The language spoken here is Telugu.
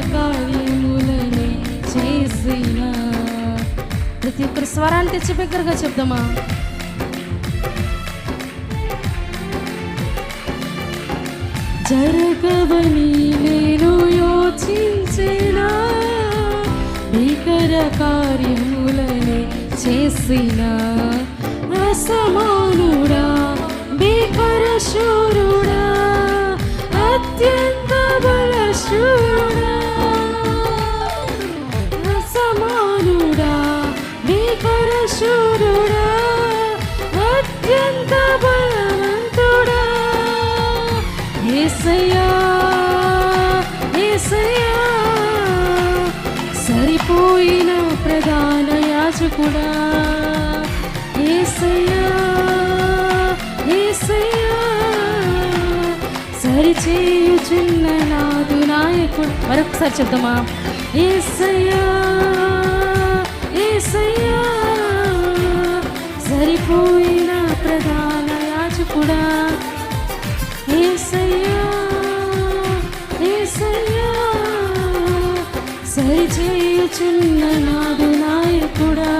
కార్యములని చేసిన. ప్రతి ఒక్కరి స్వరాన్ని తెచ్చి బిగ్గరగా చెప్దామా? జరగవని నేను యోచించిన? భీకర కార్యములని చేసిన. అసమానుడా భీకర శూరుడా అత్యంత బలశూరు ఏసయ్యా ఏసయ్యా సరిపోయిన ప్రధాన యాజకుడా. ఏసయ్యా ఏసయ్యా సరిచేయుచున్న నాదు నాయకుడు. మరొకసారి చెప్దామా? ఏసయ్యా ఏసయ్యా సరిపోయిన ప్రధాన యాజకుడా. ఏసయ్యా సరిచేయుచున్న నాదు నాయకుడా